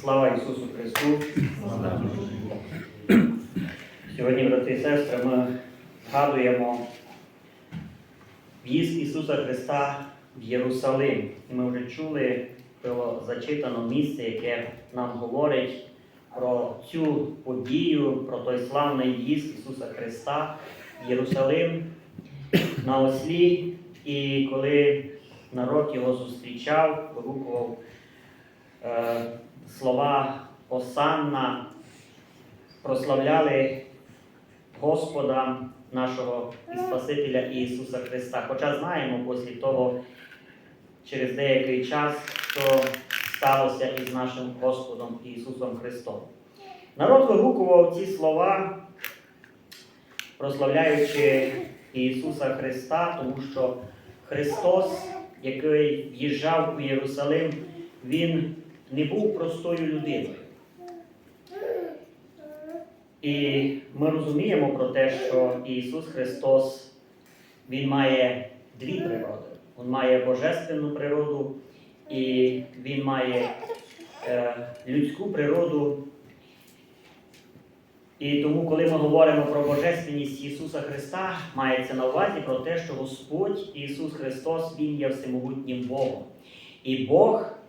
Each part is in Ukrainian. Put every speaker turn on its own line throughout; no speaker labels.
Слава Ісусу Христу! Сьогодні, брати і сестри, ми згадуємо в'їзд Ісуса Христа в Єрусалим. І ми вже чули було зачитано місце, яке нам говорить про цю подію, про той славний в'їзд Ісуса Христа в Єрусалим на ослі. І коли народ його зустрічав, вигукував е, слова Осанна, прославляли Господа нашого і Спасителя Ісуса Христа. Хоча знаємо після того, через деякий час, що сталося із нашим Господом Ісусом Христом. Народ вигукував ці слова, прославляючи Ісуса Христа, тому що Христос, який в'їжджав у Єрусалим, Він не був простою людиною. І ми розуміємо про те, що Ісус Христос Він має дві природи. Він має божественну природу і Він має е, людську природу. І тому, коли ми говоримо про божественність Ісуса Христа, мається на увазі про те, що Господь Ісус Христос Він є всемогутнім Богом. І Бог,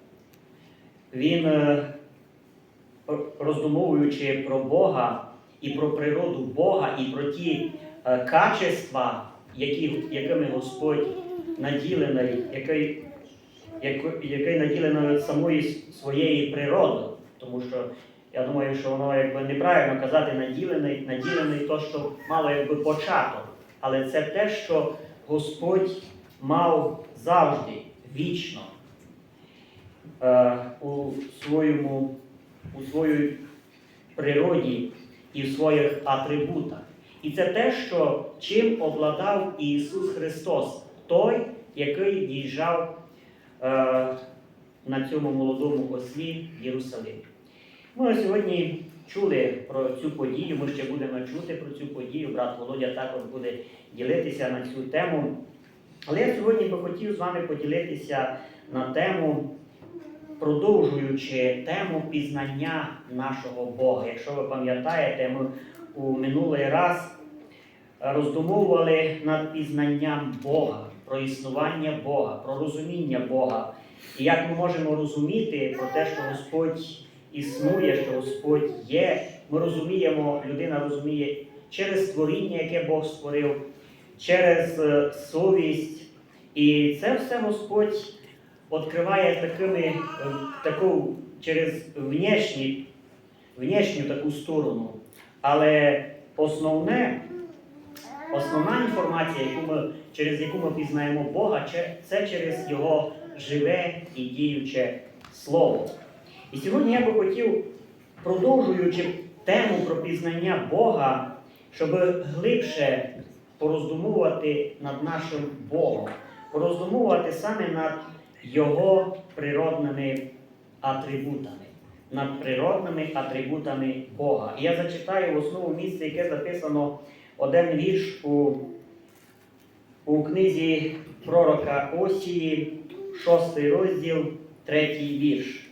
Він, е, роздумовуючи про Бога і про природу Бога, і про ті е, качества, які, якими Господь наділений, який, який наділений самої своєї природи. Тому що я думаю, що воно якби неправильно казати наділений, наділений то, що мало якби початок. Але це те, що Господь мав завжди, вічно у своєму, у своїй природі і в своїх атрибутах. І це те, що чим обладав Ісус Христос, той, який в'їжджав е, на цьому молодому ослі в Єрусалим. Ми сьогодні чули про цю подію, ми ще будемо чути про цю подію. Брат Володя також буде ділитися на цю тему. Але я сьогодні би хотів з вами поділитися на тему, продовжуючи тему пізнання нашого Бога. Якщо ви пам'ятаєте, ми у минулий раз роздумовували над пізнанням Бога, про існування Бога, про розуміння Бога. І як ми можемо розуміти про те, що Господь існує, що Господь є, ми розуміємо, людина розуміє через створіння, яке Бог створив, через е, совість. І це все Господь відкриває такими, е, таку, через внешні, внешню таку сторону. Але основне, основна інформація, яку ми, через яку ми пізнаємо Бога, це через Його живе і діюче Слово. І сьогодні я би хотів, продовжуючи тему про пізнання Бога, щоб глибше пороздумувати над нашим Богом, пороздумувати саме над Його природними атрибутами, над природними атрибутами Бога. І я зачитаю в основу місце, яке записано один вірш у, у книзі пророка Осії, 6 розділ, 3 вірш.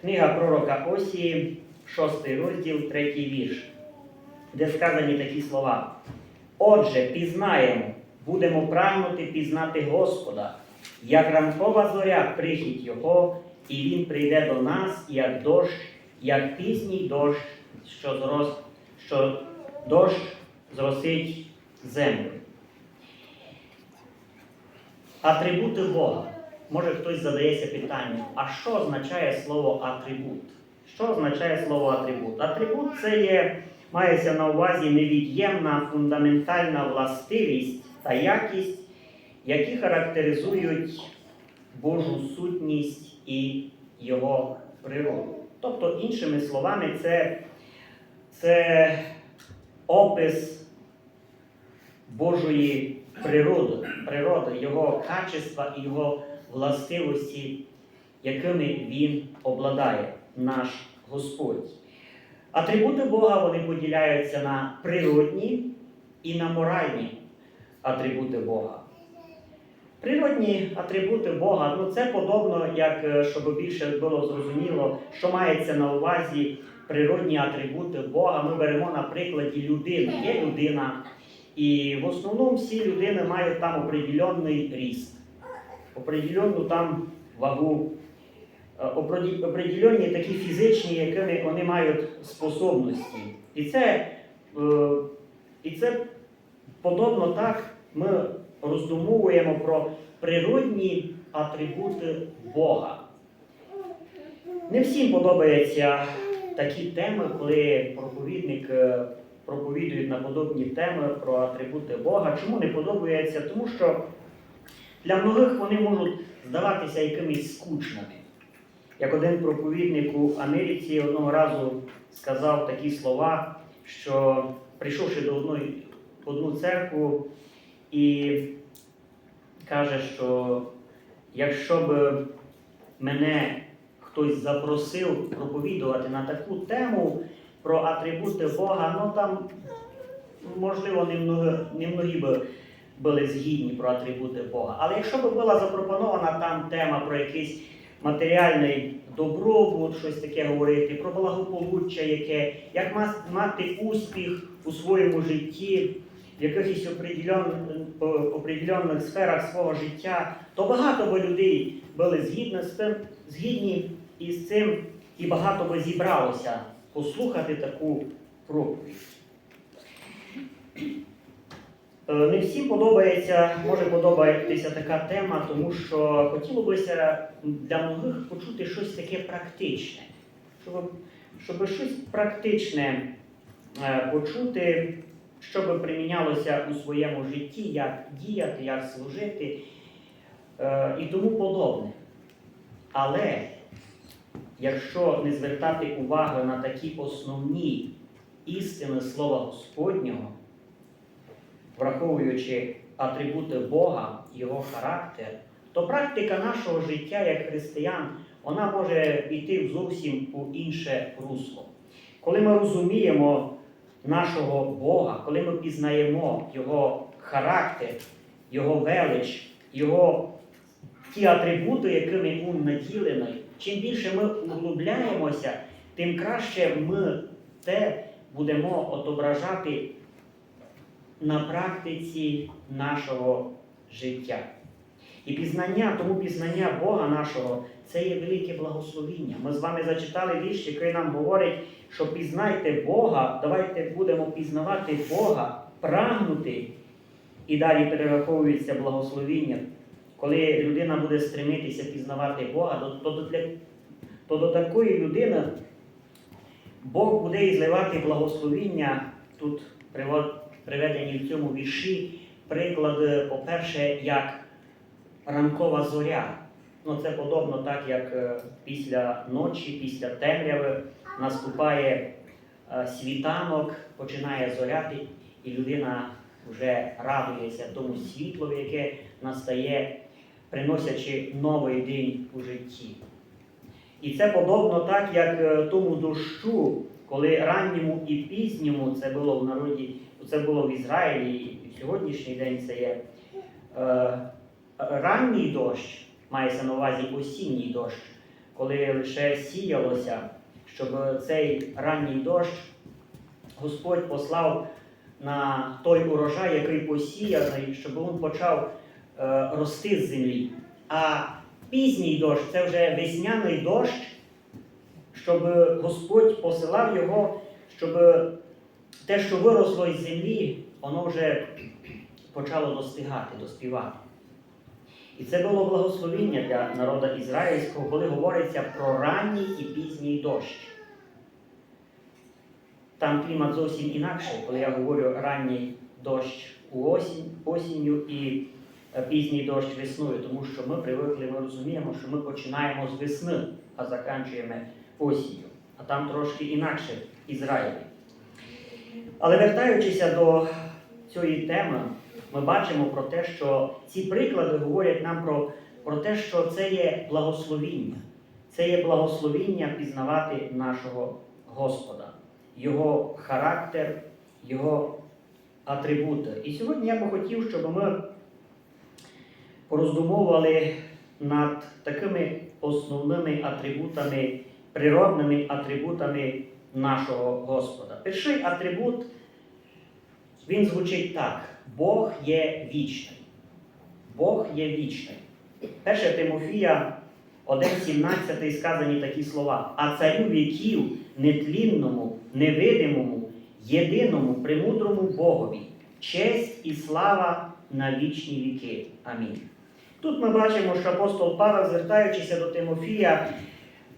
Книга пророка Осії, 6 розділ, 3 вірш, де сказані такі слова. Отже, пізнаємо, будемо прагнути пізнати Господа, як ранкова зоря прихід Його, і Він прийде до нас, як дощ, як пізній дощ, що, зрос, що дощ зросить землю. Атрибути Бога. Може хтось задається питанням, а що означає слово атрибут? Що означає слово атрибут? Атрибут це є, мається на увазі невід'ємна фундаментальна властивість та якість, які характеризують Божу сутність і Його природу. Тобто, іншими словами, це, це опис Божої природи, природи, Його качества і Його властивості, якими Він обладає, наш Господь. Атрибути Бога вони поділяються на природні і на моральні атрибути Бога. Природні атрибути Бога, ну це подобно, як е, щоб більше було зрозуміло, що мається на увазі природні атрибути Бога. Ми беремо на прикладі людини. Є людина, і в основному всі людини мають там определенний ріст, определенну там вагу, е, определенні такі фізичні, якими вони мають способності. І це, е, і це подобно так ми роздумовуємо про природні атрибути Бога. Не всім подобаються такі теми, коли проповідник е, проповідує на подобні теми про атрибути Бога. Чому не подобається? Тому що для многих вони можуть здаватися якимись скучними. Як один проповідник у Америці одного разу сказав такі слова, що прийшовши до одної одну церкву і каже, що якщо б мене хтось запросив проповідувати на таку тему про атрибути Бога, ну там можливо немного, немногі би були згідні про атрибути Бога. Але якщо б була запропонована там тема про якийсь матеріальний добробут, щось таке говорити, про благополуччя, яке, як мати успіх у своєму житті, в якихось определен- определенних сферах свого життя, то багато би людей були згідні з тим, згідні із цим, і багато би зібралося послухати таку проповідь. Е, Не всім подобається, може подобатися така тема, тому що хотіло бися для многих почути щось таке практичне, щоб, щоб щось практичне е, почути, щоб примінялося у своєму житті, як діяти, як служити е, і тому подобне. Але якщо не звертати увагу на такі основні істини Слова Господнього, враховуючи атрибути Бога, Його характер, то практика нашого життя як християн вона може йти зовсім у інше русло. Коли ми розуміємо нашого Бога, коли ми пізнаємо Його характер, Його велич, Його ті атрибути, якими Він наділений, чим більше ми углубляємося, тим краще ми те будемо отображати на практиці нашого життя. І пізнання, тому пізнання Бога нашого це є велике благословіння. Ми з вами зачитали вірш, який нам говорить, що пізнайте Бога, давайте будемо пізнавати Бога, прагнути. І далі перераховується благословіння. Коли людина буде стремитися пізнавати Бога, то, то, до, для- то до такої людини Бог буде і зливати благословіння тут приведені в цьому вірші приклади, по-перше, як ранкова зоря. Ну, це подобно так, як е, після ночі, після темряви наступає е, світанок, починає зоряти, і людина вже радується тому світлу, яке настає, приносячи новий день у житті. І це подобно так, як е, тому дощу, коли ранньому і пізньому це було в народі, це було в Ізраїлі, і в сьогоднішній день це є е, ранній дощ, мається на увазі осінній дощ, коли лише сіялося, щоб цей ранній дощ Господь послав на той урожай, який посіяний, щоб він почав е, рости з землі. А пізній дощ це вже весняний дощ, щоб Господь посилав його, щоб те, що виросло із землі, воно вже почало достигати, доспівати. І це було благословіння для народу ізраїльського, коли говориться про ранній і пізній дощ. Там клімат зовсім інакший, коли я говорю ранній дощ у осінь, осінню і е, пізній дощ весною, тому що ми привикли, ми розуміємо, що ми починаємо з весни, а закінчуємо осінню. А там трошки інакше в Ізраїлі. Але вертаючися до цієї теми, ми бачимо про те, що ці приклади говорять нам про, про те, що це є благословіння. Це є благословіння пізнавати нашого Господа, Його характер, Його атрибути. І сьогодні я би хотів, щоб ми пороздумовували над такими основними атрибутами, природними атрибутами нашого Господа. Перший атрибут, він звучить так: Бог є вічний. Бог є вічний. 1 Тимофія 1,17 сказані такі слова. А царю віків, нетлінному, невидимому, єдиному, премудрому Богові, честь і слава на вічні віки. Амінь. Тут ми бачимо, що апостол Павел, звертаючися до Тимофія,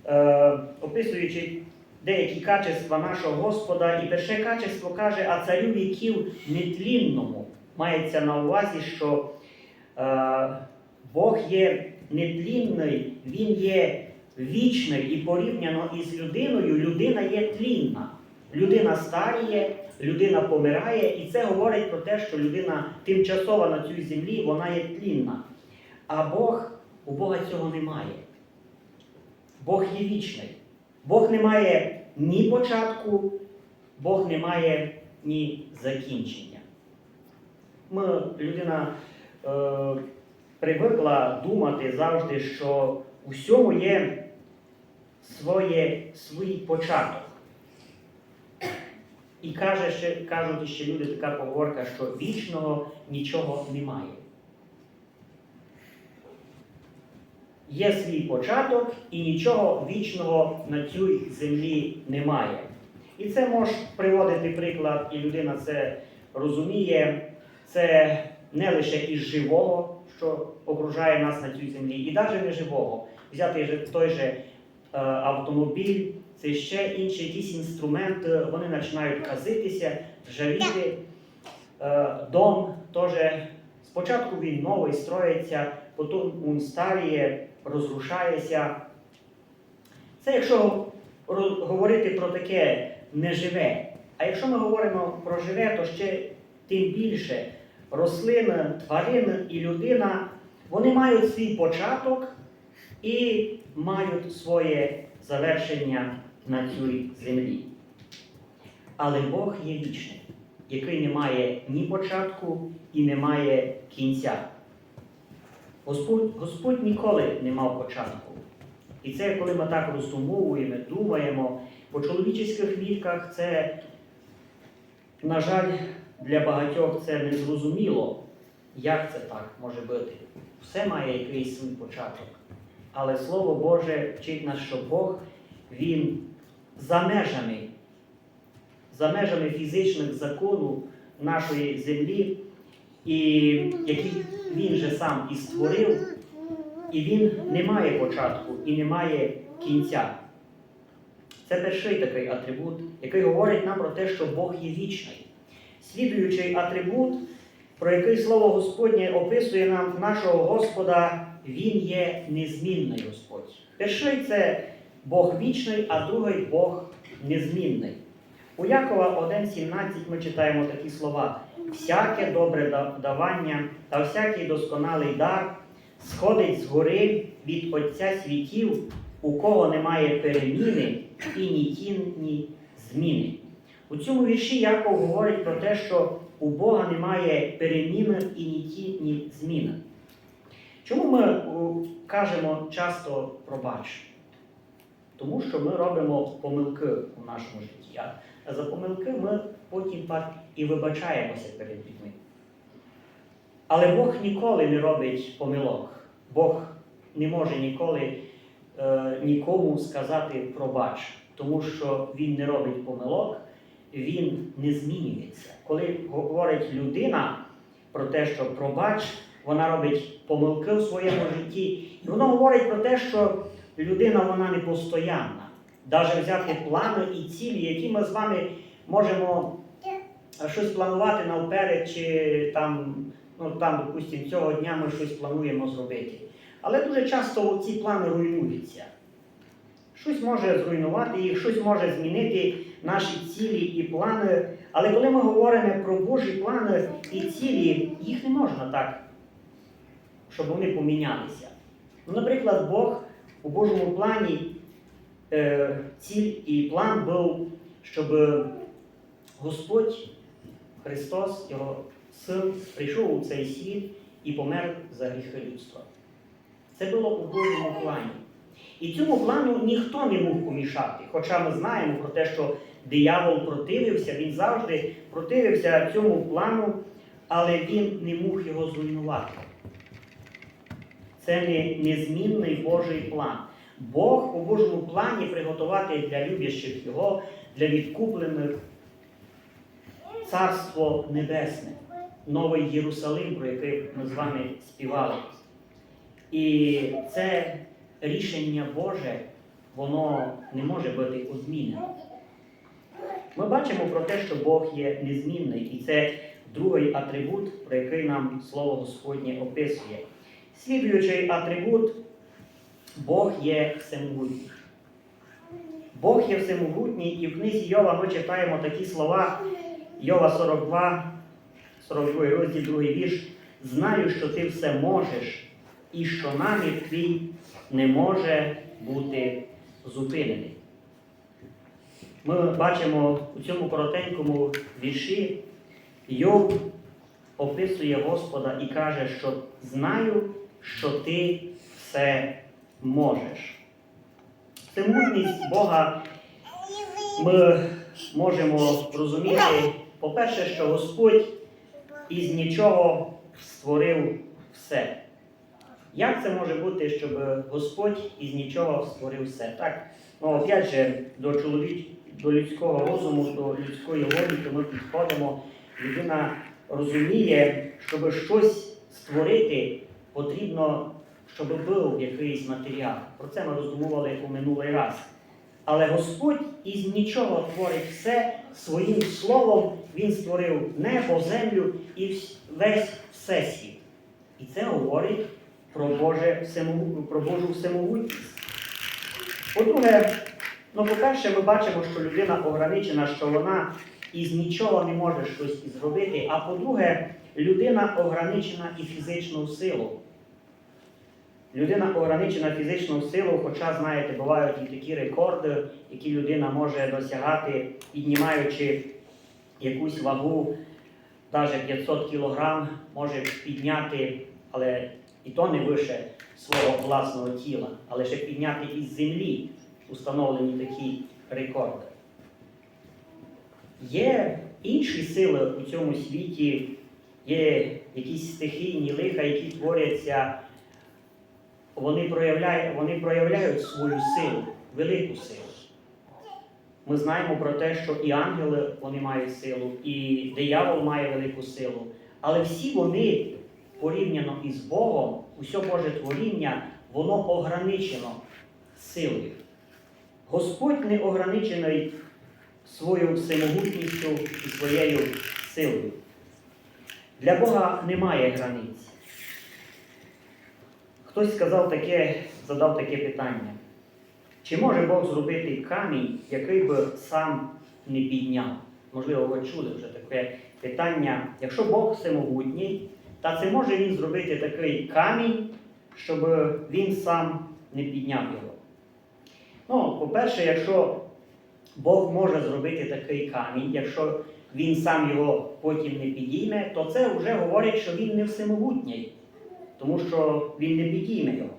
е, описуючи деякі качества нашого Господа, і перше качество каже, а царю віків нетлінному. Мається на увазі, що е, Бог є нетлінний, Він є вічний і порівняно із людиною, людина є тлінна. Людина старіє, людина помирає, і це говорить про те, що людина тимчасова на цій землі, вона є тлінна. А Бог, у Бога цього немає. Бог є вічний. Бог не має ні початку, Бог не має ні закінчення. Ми, людина е, привикла думати завжди, що у всьому є своє, свій початок. І каже, ще, кажуть ще люди така поговорка, що вічного нічого немає. Є свій початок і нічого вічного на цій землі немає. І це може приводити приклад, і людина це розуміє. Це не лише із живого, що окружає нас на цій землі, і навіть не живого. Взяти той же е, автомобіль, це ще інші якісь інструменти, вони починають казитися, ржавіти. Е, дом теж спочатку він новий строїться, потім він старіє, розрушається. Це якщо говорити про таке неживе. А якщо ми говоримо про живе, то ще тим більше рослини, тварини і людина, вони мають свій початок і мають своє завершення на цій землі. Але Бог є вічний, який не має ні початку і не має кінця. Господь, Господь ніколи не мав початку. І це, коли ми так роздумовуємо, думаємо, по чоловічих мірках це, на жаль, для багатьох це незрозуміло, як це так може бути. Все має якийсь свій початок. Але Слово Боже вчить нас, що Бог, Він за межами, за межами фізичних закону нашої землі, і який Він же сам і створив, і він не має початку і не має кінця. Це перший такий атрибут, який говорить нам про те, що Бог є вічний. Слідуючий атрибут, про який слово Господнє описує нам нашого Господа, Він є незмінний Господь. Перший це Бог вічний, а другий Бог незмінний. У Якова 1,17 ми читаємо такі слова: всяке добре давання та всякий досконалий дар сходить з гори від Отця світів, у кого немає переміни і ні тінні зміни. У цьому вірші Яков говорить про те, що у Бога немає переміни і ні тінні зміни. Чому ми кажемо часто пробач? Тому що ми робимо помилки у нашому житті. А за помилки ми потім і вибачаємося перед людьми. Але Бог ніколи не робить помилок. Бог не може ніколи е, нікому сказати пробач, тому що Він не робить помилок, Він не змінюється. Коли говорить людина про те, що пробач, вона робить помилки в своєму житті, і воно говорить про те, що людина вона не постоянна. Навіть взяти плани і цілі, які ми з вами можемо е, щось планувати навперед, чи там, ну там, допустимо, цього дня ми щось плануємо зробити. Але дуже часто ці плани руйнуються. Щось може зруйнувати їх, щось може змінити наші цілі і плани. Але коли ми говоримо про Божі плани і цілі, їх не можна так, щоб вони помінялися. Ну, наприклад, Бог у Божому плані е, ціль і план був, щоб Господь Христос, Його Син, прийшов у цей світ і помер за гріхи людства. Це було у Божому плані. І цьому плану ніхто не міг помішати. Хоча ми знаємо про те, що диявол противився, він завжди противився цьому плану, але він не міг його зруйнувати. Це не незмінний Божий план. Бог у Божому плані приготувати для любящих Його, для відкуплених Царство Небесне, Новий Єрусалим, про який ми з вами співали. І це рішення Боже, воно не може бути одмінене. Ми бачимо про те, що Бог є незмінний, і це другий атрибут, про який нам Слово Господнє описує. Слідуючий атрибут Бог є всемогутній. Бог є всемогутній, і в книзі Йова ми читаємо такі слова Йова 42, 42 розділ, 2 вірш. Знаю, що ти все можеш, і що намір твій не може бути зупинений. Ми бачимо у цьому коротенькому вірші, Йов описує Господа і каже, що знаю, що ти все можеш. Всемогутність Бога ми можемо розуміти, по-перше, що Господь із нічого створив все. Як це може бути, щоб Господь із нічого створив все? Так, ну, опять же, до чоловіч... до людського розуму, до людської логіки ми підходимо. Людина розуміє, щоб щось створити, потрібно, щоб був якийсь матеріал. Про це ми роздумували у минулий раз. Але Господь із нічого творить все своїм словом. Він створив небо, землю і весь всесвіт. І це говорить про, Боже всемогу- про Божу всемогутність. По-друге, ну, по-перше, ми бачимо, що людина ограничена, що вона із нічого не може щось зробити. А по-друге, людина ограничена і фізичною силою. Людина ограничена фізичною силою, хоча, знаєте, бувають і такі рекорди, які людина може досягати, піднімаючи якусь вагу, навіть 500 кг, може підняти, але і то не вище свого власного тіла, але ще підняти із землі установлені такі рекорди. Є інші сили у цьому світі, є якісь стихійні лиха, які творяться вони проявляють, вони проявляють свою силу, велику силу. Ми знаємо про те, що і ангели вони мають силу, і диявол має велику силу. Але всі вони, порівняно із Богом, усе Боже творіння, воно ограничено силою. Господь не ограничений своєю всемогутністю і своєю силою. Для Бога немає границь. Хтось сказав таке, задав таке питання. Чи може Бог зробити камінь, який би сам не підняв? Можливо, ви чули вже таке питання. Якщо Бог всемогутній, та чи може він зробити такий камінь, щоб він сам не підняв його? Ну, по-перше, якщо Бог може зробити такий камінь, якщо він сам його потім не підійме, то це вже говорить, що він не всемогутній тому що він не підійме його.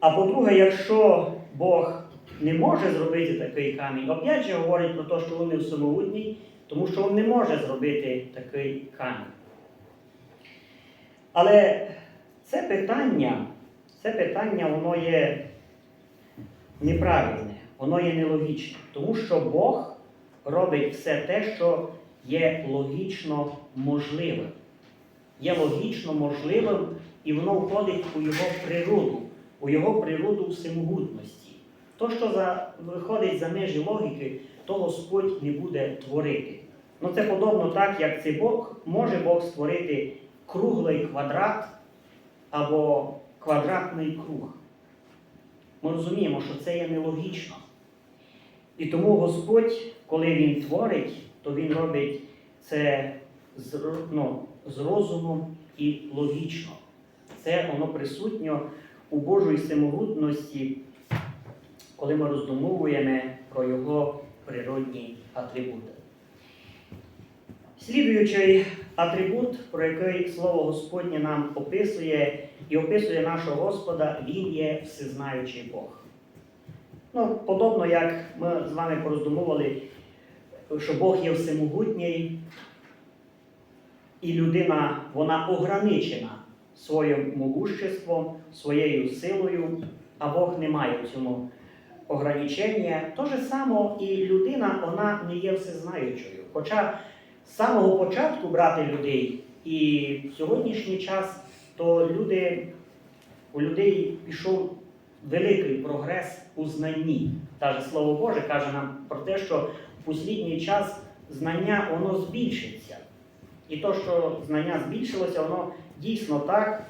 А по-друге, якщо Бог не може зробити такий камінь, опять же говорить про те, що він не всемогутній, тому що він не може зробити такий камінь. Але це питання, це питання, воно є неправильне, воно є нелогічне, тому що Бог робить все те, що є логічно можливим. Є логічно можливим і воно входить у його природу, у його природу всемогутності. То, що за, виходить за межі логіки, то Господь не буде творити. Ну це подобно так, як цей Бог може Бог створити круглий квадрат або квадратний круг. Ми розуміємо, що це є нелогічно. І тому Господь, коли Він творить, то Він робить це з, ну, з розумом і логічно. Це воно присутньо у Божої всемогутності, коли ми роздумовуємо про його природні атрибути. Слідуючий атрибут, про який Слово Господнє нам описує і описує нашого Господа, Він є всезнаючий Бог. Ну, подобно як ми з вами пороздумували, що Бог є всемогутній, і людина вона ограничена своїм могуществом, своєю силою, а Бог не має в цьому ограничення. То же само і людина вона не є всезнаючою. Хоча з самого початку брати людей і в сьогоднішній час, то люди, у людей пішов великий прогрес у знанні. Та Слово Боже каже нам про те, що в послідній час знання воно збільшиться. І то, що знання збільшилося, воно дійсно так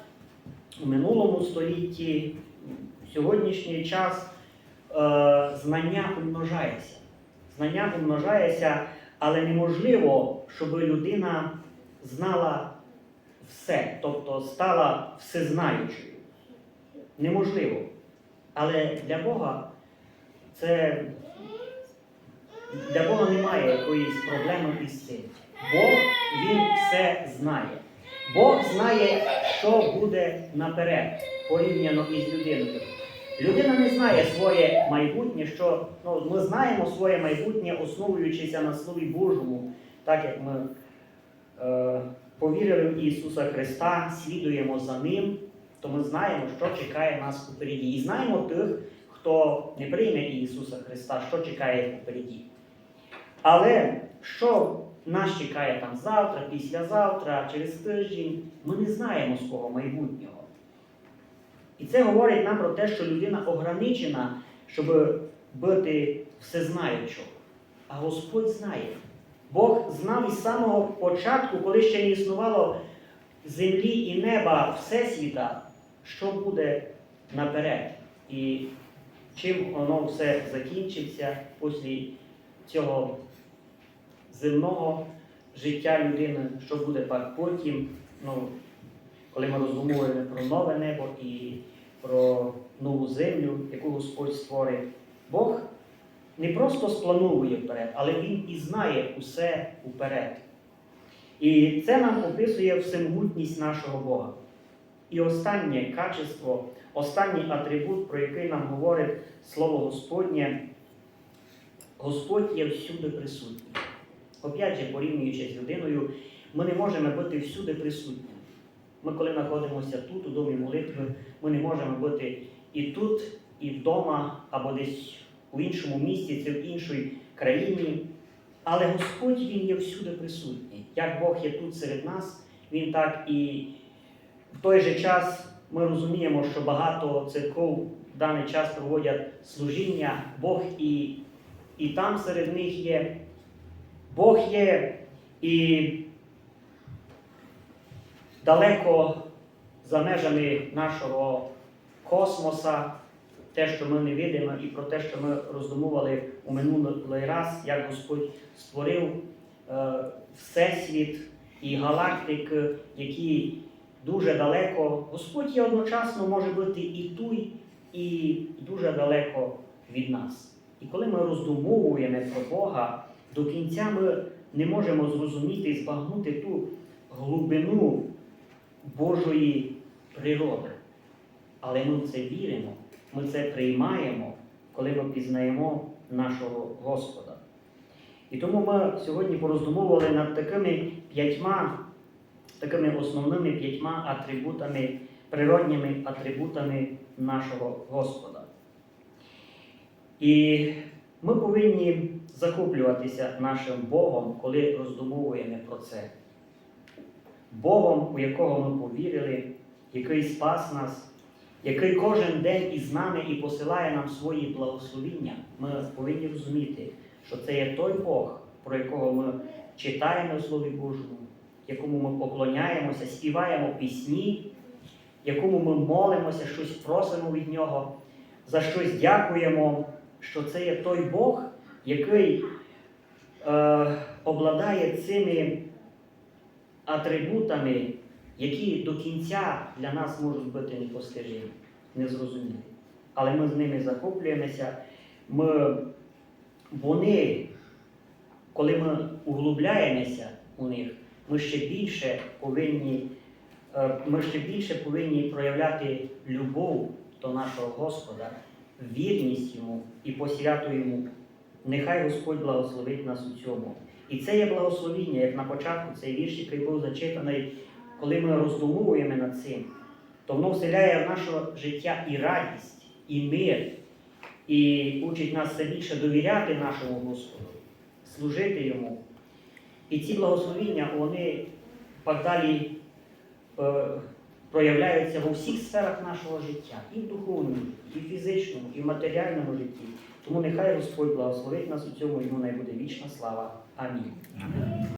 у минулому столітті, в сьогоднішній час е, знання умножається. Знання умножається, але неможливо, щоб людина знала все, тобто стала всезнаючою. Неможливо. Але для Бога це для Бога немає якоїсь проблеми із цим. Бог Він все знає. Бог знає, що буде наперед, порівняно із людиною. Людина не знає своє майбутнє, що ну, ми знаємо своє майбутнє, основуючися на Слові Божому, так як ми е, повірили в Ісуса Христа, слідуємо за Ним, то ми знаємо, що чекає нас попереді. І знаємо тих, хто не прийме Ісуса Христа, що чекає їх попереді. Але що нас чекає там завтра, післязавтра, через тиждень, ми не знаємо свого майбутнього. І це говорить нам про те, що людина ограничена, щоб бути всезнаючою. А Господь знає. Бог знав із самого початку, коли ще не існувало землі і неба Всесвіта, що буде наперед. І чим воно все закінчиться після цього земного життя людини, що буде потім, ну, коли ми роздумуємо про нове небо і про нову землю, яку Господь створить. Бог не просто сплановує вперед, але Він і знає усе уперед. І це нам описує всемогутність нашого Бога. І останнє качество, останній атрибут, про який нам говорить Слово Господнє, Господь є всюди присутній. Опять же, порівнюючи з людиною, ми не можемо бути всюди присутніми. Ми, коли знаходимося тут, у домі молитви, ми не можемо бути і тут, і вдома, або десь у іншому місці, чи в іншій країні. Але Господь Він є всюди присутній. Як Бог є тут серед нас, Він так і в той же час ми розуміємо, що багато церков в даний час проводять служіння, Бог і, і там серед них є. Бог є і далеко за межами нашого космоса, те, що ми не видимо, і про те, що ми роздумували у минулий раз, як Господь створив е, Всесвіт і галактик, які дуже далеко. Господь є одночасно може бути і туй, і дуже далеко від нас. І коли ми роздумовуємо про Бога, до кінця ми не можемо зрозуміти і збагнути ту глибину Божої природи. Але ми в це віримо, ми це приймаємо, коли ми пізнаємо нашого Господа. І тому ми сьогодні пороздумовували над такими п'ятьма, такими основними п'ятьма атрибутами, природніми атрибутами нашого Господа. І ми повинні захоплюватися нашим Богом, коли роздумовуємо про це. Богом, у якого ми повірили, який спас нас, який кожен день із нами і посилає нам свої благословіння, ми повинні розуміти, що це є той Бог, про якого ми читаємо у Слові Божому, якому ми поклоняємося, співаємо пісні, якому ми молимося, щось просимо від Нього, за щось дякуємо, що це є той Бог, який е, обладає цими атрибутами, які до кінця для нас можуть бути непостижимі, незрозумілі. Але ми з ними захоплюємося. Ми, вони, коли ми углубляємося у них, ми ще більше повинні, е, ми ще більше повинні проявляти любов до нашого Господа, вірність йому і посвяту йому. Нехай Господь благословить нас у цьому. І це є благословіння, як на початку цей вірш, який був зачитаний, коли ми роздумовуємо над цим, то воно вселяє в наше життя і радість, і мир, і учить нас все більше довіряти нашому Господу, служити йому. І ці благословіння, вони так далі е, проявляються в усіх сферах нашого життя, і в духовному, і в фізичному, і в матеріальному житті. Тому нехай Господь благословить нас у цьому, йому най буде вічна слава. Амінь.